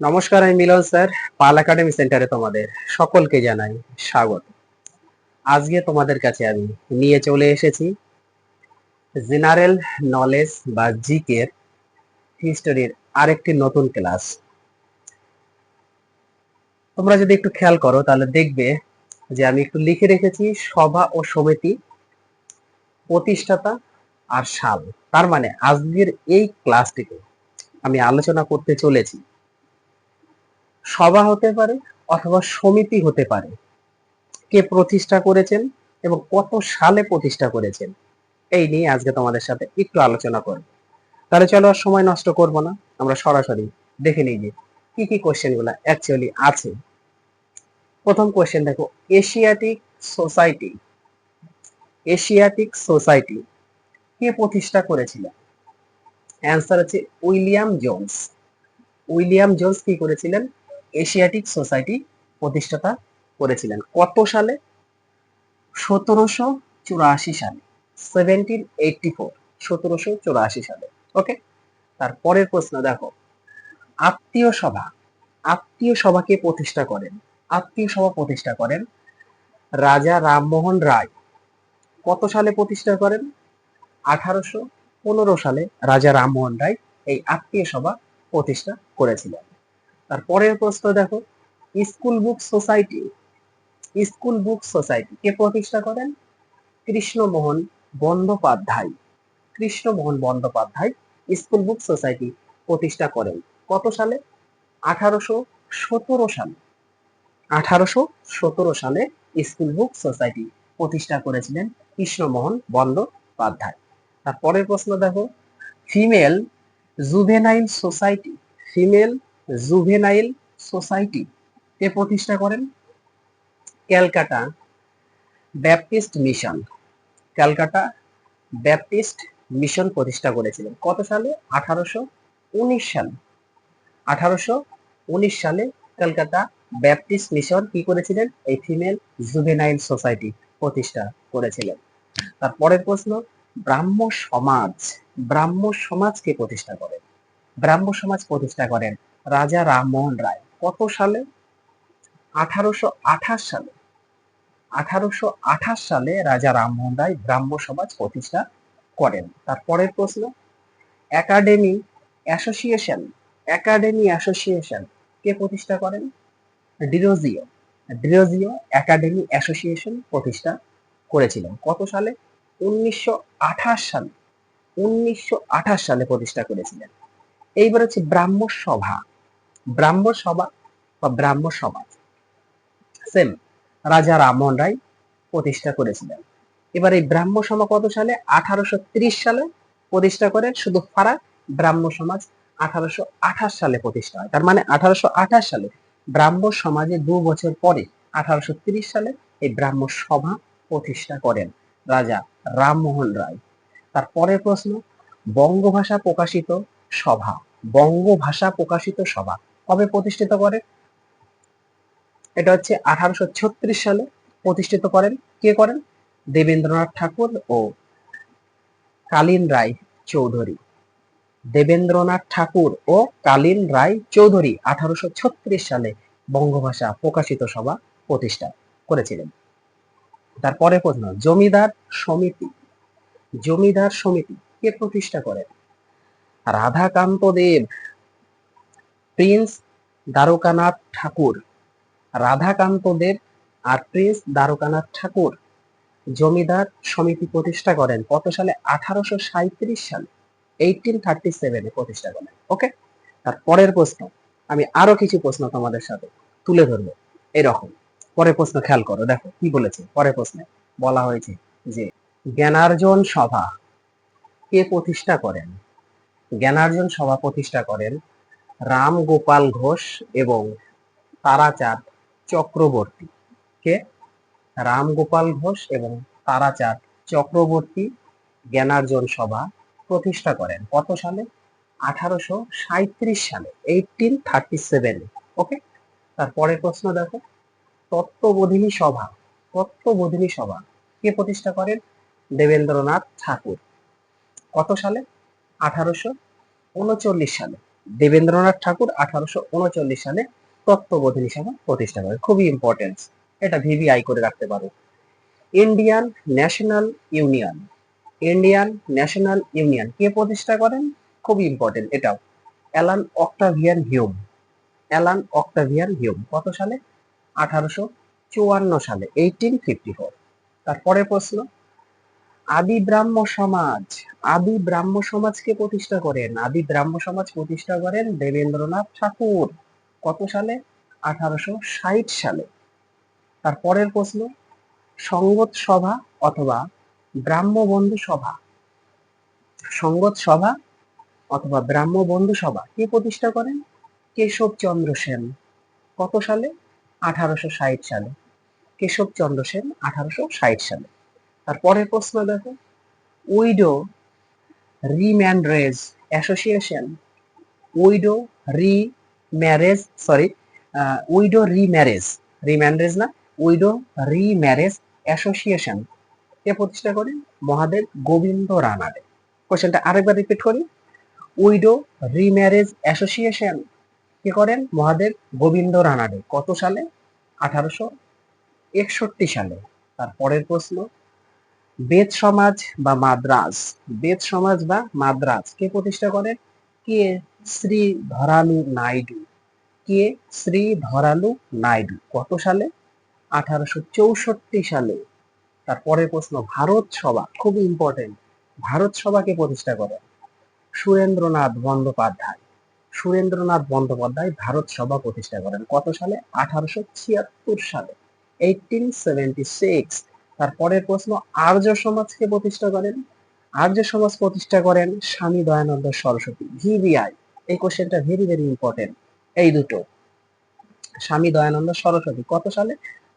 নমস্কার, আমি মিলন স্যার, পাল একাডেমি সেন্টারে তোমাদের সকলকে জানাই স্বাগত। আজকে তোমাদের কাছে আমি নিয়ে চলে এসেছি জেনারেল নলেজ বা জিকের হিস্টোরির আরেকটি নতুন ক্লাস। তোমরা যদি একটু খেয়াল করো, তাহলে দেখবে যে আমি একটু লিখে রেখেছি সভা ও সমিতি, প্রতিষ্ঠাতা আর সাল। তার মানে আজকের এই ক্লাসটিকে আমি আলোচনা করতে চলেছি। সভা হতে পারে অথবা সমিতি হতে পারে। কে প্রতিষ্ঠা করেছেন এবং কত সালে প্রতিষ্ঠা করেছেন, এই নিয়ে আজকে তোমাদের সাথে একটু আলোচনা করব। তাহলে চলো আর সময় নষ্ট করব না, আমরা সরাসরি দেখে নিই যে কি কি কোশ্চেনগুলা অ্যাকচুয়ালি আছে। প্রথম কোশ্চেন দেখো এশিয়াটিক সোসাইটি এশিয়াটিক সোসাইটি কে প্রতিষ্ঠা করেছিলেন অ্যান্সার হচ্ছে উইলিয়াম জোন্স। উইলিয়াম জোন্স কি করেছিলেন? এশিয়াটিক সোসাইটি প্রতিষ্ঠাতা করেছিলেন। কত সালে? সতেরোশো চুরাশি সালে সেভেন্টিন এইটটি ফোর সতেরোশো চুরাশি সালে ওকে তারপরের প্রশ্ন, দেখো, আত্মীয় সভা, আত্মীয় সভাকে প্রতিষ্ঠা করেন? আত্মীয় সভা প্রতিষ্ঠা করেন রাজা রামমোহন রায়। কত সালে প্রতিষ্ঠা করেন? আঠারোশো পনেরো সালে রাজা রামমোহন রায় এই আত্মীয় সভা প্রতিষ্ঠা করেছিলেন। তারপরের প্রশ্ন দেখো, School Book Society, School Book Society কে প্রতিষ্ঠা করেন? Krishnamohan Bandyopadhyay. Krishnamohan Bandyopadhyay School Book Society প্রতিষ্ঠা করেন। কত সালে? আঠারোশো সতেরো সালে। আঠারোশো সতেরো সালে স্কুল বুক সোসাইটি প্রতিষ্ঠা করেছিলেন কৃষ্ণমোহন বন্দ্যোপাধ্যায়। তারপরের প্রশ্ন দেখো, Female Juvenile Society, Female Juvenile Society কে প্রতিষ্ঠা করেন? Calcutta Baptist Mission Calcutta Baptist Mission প্রতিষ্ঠা করেছিলেন। কত সালে? আঠারোশো উনিশ সালে। আঠারোশো উনিশ সালে কলকাতা ব্যাপটিস্ট মিশন কি করেছিলেন? এই ফিমেল জুভেনাইল সোসাইটি প্রতিষ্ঠা করেছিলেন। তারপরের প্রশ্ন, ব্রাহ্ম সমাজ, ব্রাহ্ম সমাজকে প্রতিষ্ঠা করেন? ব্রাহ্ম সমাজ প্রতিষ্ঠা করেন রাজা রামমোহন রায়। কত সালে? আঠারোশো আঠাশ সালে। আঠারোশো আঠাশ সালে রাজা রামমোহন রায় ব্রাহ্ম সমাজ প্রতিষ্ঠা করেন। তারপরের প্রশ্ন। একাডেমি অ্যাসোসিয়েশন একাডেমি অ্যাসোসিয়েশন কে প্রতিষ্ঠা করেন? ডিরোজিও। ডিরোজিও একাডেমি অ্যাসোসিয়েশন প্রতিষ্ঠা করেছিলেন। কত সালে? উনিশশো আঠাশ সালে। উনিশশো আঠাশ সালে প্রতিষ্ঠা করেছিলেন। এইবার হচ্ছে ব্রাহ্ম সভা। ব্রাহ্ম সভা বা ব্রাহ্ম সমাজ সেম রাজা রামমোহন রায় প্রতিষ্ঠা করেছিলেন। এবার এই ব্রাহ্ম সভা কত সালে? আঠারোশো ত্রিশ সালে প্রতিষ্ঠা করেন। শুধু ফারাক, ব্রাহ্ম সমাজ আঠারোশো আঠাশ সালে প্রতিষ্ঠা হয়। তার মানে আঠারোশো আঠাশ সালে ব্রাহ্ম সমাজে দু বছর পরে আঠারোশো ত্রিশ সালে এই ব্রাহ্ম সভা প্রতিষ্ঠা করেন রাজা রামমোহন রায়। তার পরের প্রশ্ন, বঙ্গভাষা প্রকাশিত সভা, বঙ্গভাষা প্রকাশিত সভা কবে প্রতিষ্ঠিত করে? এটা হচ্ছে আঠারোশো সালে প্রতিষ্ঠিত করেন। কে করেন? দেবেন্দ্রনাথ ঠাকুর ও কালীন রায় চৌধুরী। দেবেন্দ্রনাথ ঠাকুর ও কালীন রায় চৌধুরী আঠারোশো ছত্রিশ সালে বঙ্গভাষা প্রকাশিত সভা প্রতিষ্ঠা করেছিলেন। তারপরে প্রশ্ন, জমিদার সমিতি। জমিদার সমিতি কে প্রতিষ্ঠা করেন? রাধাকান্ত দেব। প্রিন্স দ্বারকানাথ ঠাকুর রাধাকান্ত দেব আর প্রিন্স দ্বারকানাথ ঠাকুর জমিদার সমিতি প্রতিষ্ঠা করেন কত সালে? আঠারোশো সাঁত্রিশ সালে। এইটিন থার্টি সেভেনে প্রতিষ্ঠা করেন। ওকে তার পরের প্রশ্ন, আমি আরও কিছু প্রশ্ন তোমাদের সাথে তুলে ধরবো। এরকম। পরের প্রশ্ন খেয়াল করো, দেখো কি বলেছে। পরের প্রশ্নে বলা হয়েছে যে, জ্ঞানার্জন সভা কে প্রতিষ্ঠা করেন? জ্ঞানার্জন সভা প্রতিষ্ঠা করেন রাম গোপাল ঘোষ এবং তারাচাঁদ চক্রবর্তী। কে? রাম গোপাল ঘোষ এবং তারাচাঁদ চক্রবর্তী জ্ঞানার্জন সভা প্রতিষ্ঠা করেন কত সালে? আঠারোশো সাঁত্রিশ সালে এইটিন থার্টি সেভেন ওকে তারপরের প্রশ্ন দেখো। তত্ত্ববোধিনী সভা তত্ত্ববোধিনী সভা কে প্রতিষ্ঠা করেন? দেবেন্দ্রনাথ ঠাকুর। কত সালে? আঠারোশো উনচল্লিশ সালে। দেবেন্দ্রনাথ ঠাকুর আঠারোশো উনচল্লিশ সালে তত্ত্ববোধিনী সভা প্রতিষ্ঠা করে খুবই ইম্পর্টেন্স এটা ভিভিআই করে রাখতে পারো। Indian National Union Indian National Union কে প্রতিষ্ঠা করেন? খুবই ইম্পর্টেন্ট এটাও। Allan Octavian Hume Allan Octavian Hume কত সালে? আঠারোশো চুয়ান্ন সালে। এইটিন ফিফটি ফোর তারপরে প্রশ্ন? আদি ব্রাহ্ম সমাজ, আদি ব্রাহ্ম সমাজকে প্রতিষ্ঠা করেন। আদি ব্রাহ্ম সমাজ প্রতিষ্ঠা করেন দেবেন্দ্রনাথ ঠাকুর। কত সালে? আঠারোশো ষাট সালে। তারপরের প্রশ্ন, সঙ্গত সভা অথবা ব্রাহ্ম বন্ধু সভা? সঙ্গত সভা অথবা ব্রাহ্ম বন্ধু সভা কে প্রতিষ্ঠা করেন? কেশবচন্দ্র সেন। কত সালে? আঠারোশো ষাট সালে। কেশবচন্দ্র সেন, আঠারোশো ষাট সালে। তারপরের প্রশ্ন দেখো। Widow Remarriage Association. Widow Remarriage sorry Widow Remarriage Remarriage না, উইডো রি ম্যারেজ অ্যাসোসিয়েশন। কে প্রতিষ্ঠা করেন মহাদেব গোবিন্দ রানাডে কোশ্চেনটা আরেকবার রিপিট করি। Widow remarriage association. কে করেন? মহাদেব গোবিন্দ রানারে কত সালে? আঠারোশো একষট্টি সালে। তারপরের প্রশ্ন। বেদ সমাজ বা মাদ্রাজ। বেদ সমাজ বা মাদ্রাজ। কে প্রতিষ্ঠা করে? কে শ্রী ধরালু নাইডু। কে শ্রী ধরালু নাইডু। কত সালে? আঠারোশো চৌষট্টি সালে। তারপরের প্রশ্ন, ভারত সভা। খুব ইম্পর্টেন্ট ভারত সভাকে প্রতিষ্ঠা করেন সুরেন্দ্রনাথ বন্দ্যোপাধ্যায়। সুরেন্দ্রনাথ বন্দ্যোপাধ্যায় ভারত সভা প্রতিষ্ঠা করেন কত সালে? আঠারোশো ছিয়াত্তর সালে। এইটিন সেভেন্টি সিক্স তারপরের প্রশ্ন, আর্য সমাজকে প্রতিষ্ঠা করেন? আর্য সমাজ প্রতিষ্ঠা করেন স্বামী দয়ানন্দ সরস্বতী, ভিভিআই। এই কোশ্চেনটা ভেরি ভেরি ইম্পর্টেন্ট এই দুটো। স্বামী দয়ানন্দ সরস্বতী কত সালে?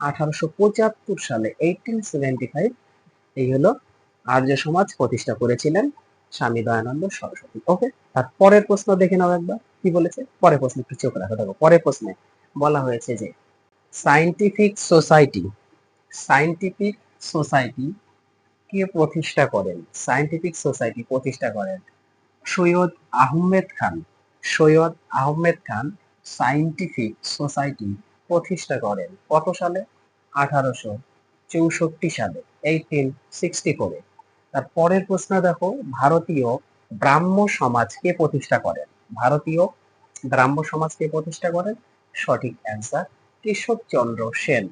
আঠারোশো পঁচাত্তর সালে এইটিন সেভেন্টি ফাইভ এই হলো আর্য সমাজ প্রতিষ্ঠা করেছিলেন স্বামী দয়ানন্দ সরস্বতী। ওকে তার পরের প্রশ্ন দেখে নাও একবার, কি বলেছে? পরের প্রশ্ন একটু চোখ রাখো, দেখো। পরের প্রশ্নে বলা হয়েছে যে সাইন্টিফিক সোসাইটি সাইন্টিফিক সোসাইটি কে প্রতিষ্ঠা করেন? সাইন্টিফিক সোসাইটি প্রতিষ্ঠা করেন। সৈয়দ আহমেদ খান। সৈয়দ আহমেদ খান সাইন্টিফিক সোসাইটি প্রতিষ্ঠা করেন। কত সালে? আঠারোশো চৌষট্টি সালে এইটিন সিক্সটি ফোরে তার পরের প্রশ্ন দেখো, ভারতীয় ব্রাহ্ম সমাজ কে প্রতিষ্ঠা করেন? ভারতীয় ব্রাহ্ম সমাজ কে প্রতিষ্ঠা করেন? সঠিক অ্যান্সার কেশবচন্দ্র সেন।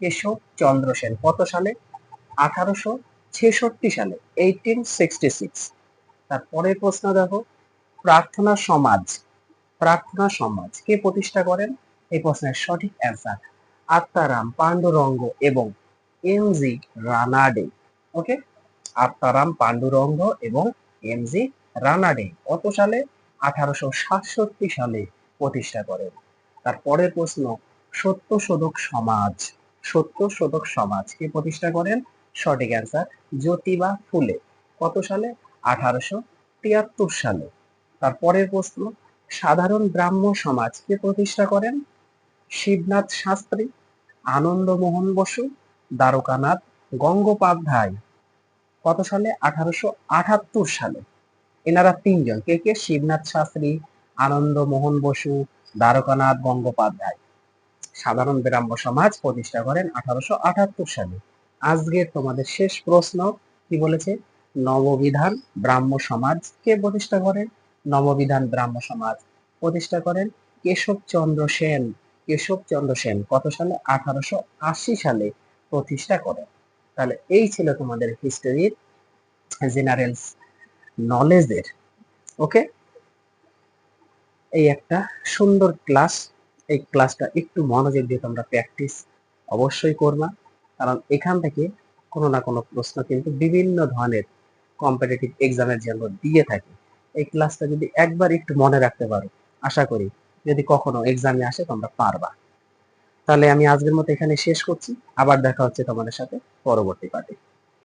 কেশবচন্দ্র সেন, কত সালে? আঠারোশো ছেষট্টি সালে এইটিন সিক্সটি সিক্স তার পরের প্রশ্ন দেখো, প্রার্থনা সমাজ প্রার্থনা সমাজ কে প্রতিষ্ঠা করেন? এই প্রশ্নের সঠিক অ্যান্সার আত্মারাম পাণ্ডুরঙ্গ এবং এম জি রানাডে। ওকে আত্মারাম পাণ্ডুরঙ্গ এবং এম জি রানাডে কত সালে? আঠারোশো সাতষট্টি সালে প্রতিষ্ঠা করেন। তার পরের প্রশ্ন সত্যশোধক সমাজ সত্যশোধক সমাজ কে প্রতিষ্ঠা করেন? সঠিক অ্যান্সার জ্যোতিবা ফুলে। কত সালে? আঠারোশো তিয়াত্তর সালে। তার পরের প্রশ্ন, সাধারণ ব্রাহ্ম সমাজ কে প্রতিষ্ঠা করেন? শিবনাথ শাস্ত্রী, আনন্দমোহন বসু, দ্বারকানাথ গঙ্গোপাধ্যায়। কত সালে? আঠারোশো আঠাত্তর সালে। এনারা তিনজন। কে কে? শিবনাথ শাস্ত্রী, আনন্দমোহন বসু, দ্বারকানাথ গঙ্গোপাধ্যায়। সাধারণ ব্রাহ্ম সমাজ প্রতিষ্ঠা করেন আঠারোশো সালে। আজকের তোমাদের শেষ প্রশ্ন, কি বলেছে? নববিধান ব্রাহ্ম সমাজ কে প্রতিষ্ঠা করেন? নববিধান ব্রাহ্ম সমাজ প্রতিষ্ঠা করেন কেশবচন্দ্র সেন। কেশবচন্দ্র সেন কত সালে? আঠারোশো আশি সালে প্রতিষ্ঠা করেন। তাহলে এই ছিল তোমাদের হিস্টোরির জেনারেল নলেজের ওকে এই একটা সুন্দর ক্লাস এই ক্লাসটা একটু মনোযোগ দিয়ে তোমরা প্র্যাকটিস অবশ্যই করবা। কারণ এখান থেকে কোনো না কোনো প্রশ্ন কিন্তু বিভিন্ন ধরনের কম্পিটিটিভ এক্সামের জন্য দিয়ে থাকে। এই ক্লাসটা যদি একবার একটু মনে রাখতে পারো, আশা করি যদি কখনো এক্সামে আসে তোমরা পারবা। তাহলে আমি আজকের মতো এখানে শেষ করছি। আবার দেখা হচ্ছে তোমাদের সাথে পরবর্তী পার্টি